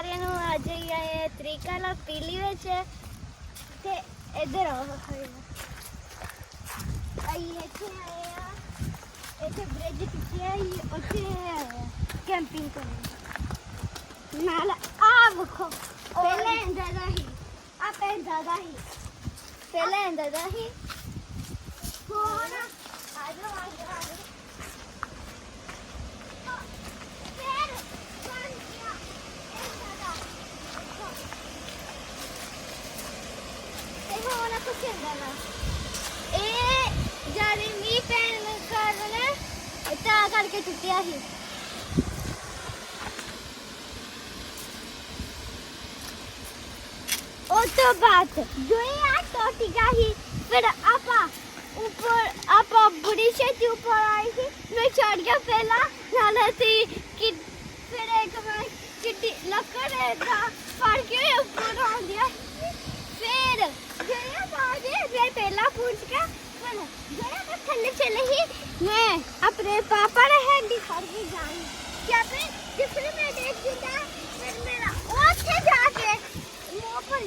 ਸਾਰਿਆਂ ਨੂੰ ਅੱਜ ਹੀ ਆਏ ਤਰੀਕਾ ਨਾਲ ਪੀਲੀ ਵਿੱਚ ਤੇ ਇੱਧਰ ਆਓ ਆਈ ਇੱਥੇ ਆਏ ਆ। ਇੱਥੇ ਬ੍ਰਿਜ ਕਿੱਥੇ ਆ? ਇਹ ਉੱਥੇ ਕੈਂਪਿੰਗ ਕਰਨ। ਨਾਲ ਆ ਵੇਖੋ ਪਹਿਲੇ ਅੰਦਰ ਦਾ ਹੀ ਆ ਪਹਿਲੇ ਦਾ ਹੀ। ਪਹਿਲੇ ਅੰਦਰ ਦਾ ਹੀ ਹੁਣ ਆ ਜਾਓ ਆ ਜਾਓ ਆ ਜਾਓ ਫਿਰ ਬਣ ਗਿਆ ਇਹ ਦਾ ਇਹ ਹੋਣਾ ਕੁਛ ਹੁੰਦਾ ਨਾ ਇਹ ਜ਼ਿਆਦਾ ਮੀਂਹ ਪੈਣ ਕਾਰਨ ਤਾਂ ਕਰਕੇ ਟੁੱਟਿਆ ਸੀ ਉਸ ਤੋਂ ਬਾਅਦ ਦੁਨੀਆ ਟੁੱਟ ਗਈ ਫਿਰ ਆਪਾਂ ਉੱਪਰ ਆਪਾਂ ਬੜੀ ਛੇਤੀ ਉੱਪਰ ਆਈ ਸੀ ਮੈਂ ਚੜ ਗਿਆ ਪਹਿਲਾਂ ਨਾਲ ਅਸੀਂ ਕਿ ਫਿਰ ਇੱਕ ਵਾਰ ਕਿੱਡੀ ਲੱਕੜ ਦਾ ਫੜ ਕੇ ਉੱਪਰ ਆ ਗਿਆ ਫਿਰ। ਜਿਹੜਾ ਬਾਅਦ ਫਿਰ ਪਹਿਲਾਂ ਪੁੱਛ ਕੇ ਫਿਰ ਜਿਹੜਾ ਮੈਂ ਥੱਲੇ ਚਲੇ ਹੀ ਮੈਂ ਆਪਣੇ ਪਾਪਾ ਨੇ ਹੈਂਡੀ ਫੜ ਕੇ ਜਾਣੀ। ਕਿ ਆਪਣੇ ਜਿਸਨੇ ਮੈਂ ਦੇਖ ਦਿੱਤਾ ਫਿਰ ਮੇਰਾ ਉੱਥੇ ਜਾ ਕੇ ਮੂੰਹ ਭਰ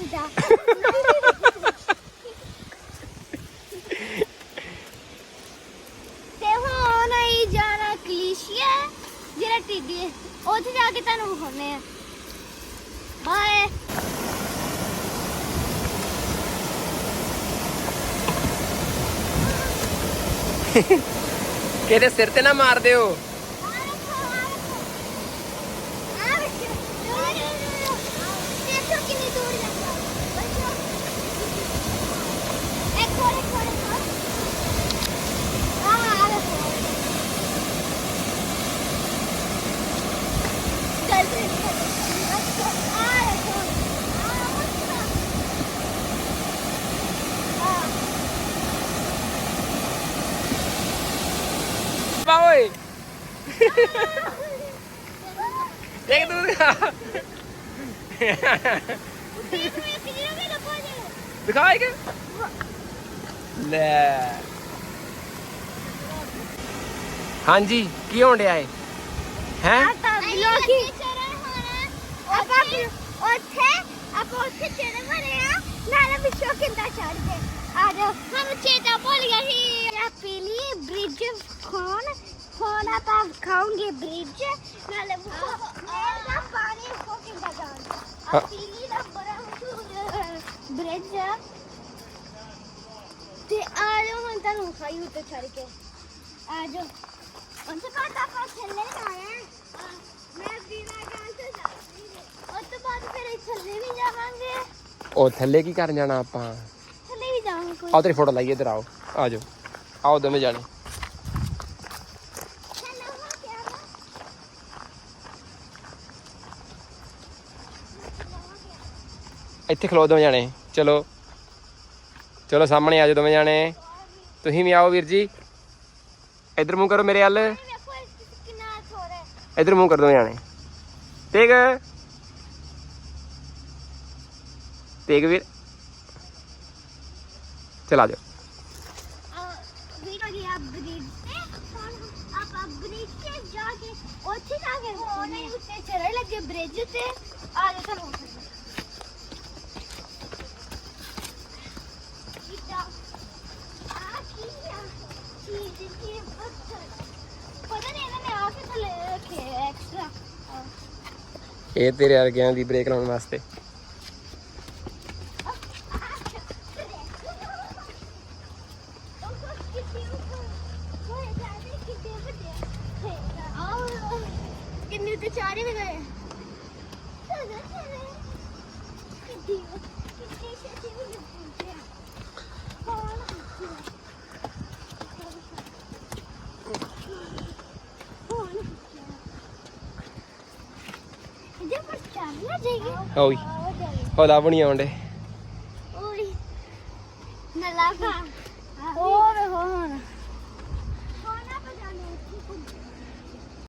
ਤੇ ਹੁਣ ਆਈ ਜਾਣਾ ਕਲੀਸ਼ੀਆ, ਜਿਹੜਾ ਟਿੱਡੀ ਉੱਥੇ ਜਾ ਕੇ ਤੁਹਾਨੂੰ ਵਿਖਾਉਂਦੇ ਆ ਬਾਏ ਕਿਹਦੇ ਸਿਰ ਤੇ ਨਾ ਮਾਰ ਦਿਓ ਕਿੰਨੀ ਦੂਰ ਜਾਂਦਾ ਇੱਕ ਹੋਰ ਇੱਕ ਹੋਰ ਇੱਕ ਹੋਰ ਆਹ ਆ ਦੇਖੋ ਜਲਦੀ ਆ ਦੇਖੋ ਆ ਮਸਤ ਆ ਬਾ ਓਏ ਦੇਖ ਤੂੰ ਦਿਖਾ ਇੱਕ ਲੈ ਹਾਂਜੀ ਕੀ ਹੋਣ ਡਿਆ ਏ ਹੈ ਆਪਾਂ ਲੋਕੀ ਆਪਾਂ ਉੱਥੇ ਆਪਾਂ ਉੱਥੇ ਚੜੇ ਬਣੇ ਆ ਨਾਲੇ ਵਿੱਚੋਂ ਕਿੰਦਾ ਚੜ ਗਏ ਆ ਜਾ ਹਮ ਚੇਤਾ ਭੁੱਲ ਗਿਆ ਸੀ ਹੁਣ ਆਪਾਂ ਖਾਉਂਗੇ ਬ੍ਰਿਜ ਨਾਲੇ ਇਹਦਾ ਪਾਣੀ ਕੋ ਕਿੰਦਾ ਜਾਣ ਆ ਹਾਂ। ਪੀਲੀ ਦਾ ਬੜਾ ਮਸ਼ਹੂਰ ਬ੍ਰਿਜ ਤੇ ਆ ਜਾਓ ਹੁਣ ਤੁਹਾਨੂੰ ਖਾਈ ਉੱਤੇ ਚੜ ਕੇ ਆ ਜਾਓ ਉਹਦੇ ਬਾਅਦ ਆਪਾਂ ਥੱਲੇ ਆਏ ਮੈਂ ਬਿਨਾ ਗੱਲ ਤੋਂ ਜਾਂਦੀ ਉਸ ਤੋਂ ਬਾਅਦ ਫਿਰ ਥੱਲੇ ਵੀ ਜਾਵਾਂਗੇ ਉਹ ਥੱਲੇ ਕੀ ਕਰਨ ਜਾਣਾ ਆਪਾਂ ਥੱਲੇ ਵੀ ਜਾਵਾਂਗੇ ਕੋਈ ਆਓ ਤੇਰੀ ਫੋਟੋ ਲਾਈਏ ਇੱਧਰ ਆਓ ਆ ਜਾਓ ਆਓ ਦੋਵੇਂ ਜਾਣੇ ਥੱਲੇ ਹੋ ਗਿਆ ਵਾ ਇੱਥੇ ਖਲੋ ਦੋਵੇਂ ਜਾਣੇ। ਚਲੋ। ਚਲੋ, ਸਾਹਮਣੇ ਆ ਜਾਓ ਦੋਵੇਂ ਜਾਣੇ। ਤੁਸੀਂ ਵੀ ਆਓ ਵੀਰ ਜੀ। ਇੱਧਰ ਮੂੰਹ ਕਰੋ ਮੇਰੇ ਵੱਲ। ਇੱਧਰ ਮੂੰਹ ਕਰ ਦੋਵੇਂ ਜਾਣੇ। ਤੇਗ। ਤੇਗ ਵੀਰ। ਚਲਾ ਜਾਓ। ਵੀ ਜਾ ਕੇ ਉੱਥੇ ਜਾ ਉੱਤੇ ਚੜ੍ਹਨ ਲੱਗੇ ਬ੍ਰਿਜ ਤੇ ਆ ਜਾ ਤੁਹਾਨੂੰ ਕਿਤਾ ਆ ਕੀ ਆ ਚੀਜ਼ ਕੀ ਪੱਥਰ ਪਤਾ ਨਹੀਂ ਇਹਨਾਂ ਨੇ ਆ ਕੇ ਥੱਲੇ ਰੱਖੇ ਐਕਸਟਰਾ ਇਹ ਤੇਰੇ ਵਰਗਿਆਂ ਦੀ ਬ੍ਰੇਕ ਲਾਉਣ ਵਾਸਤੇ। ਕਿੰਨੇ ਤੇ ਚਾਰੇ ਵੀ ਗਏ ਕਿੱਡੀ ਕਿੱਡੀ ਛੇਤੀ ਵੀ ਪਹੁੰਚਿਆ ਜੇ ਪਰ ਚੱਲਣਾ ਜਾਈਏ ਓਏ ਹੌਲਾ ਬਣੀ ਆਉਂਦੇ ਓਏ ਨਲਾਗਾ ਉਹ ਵੇ ਹੁਣ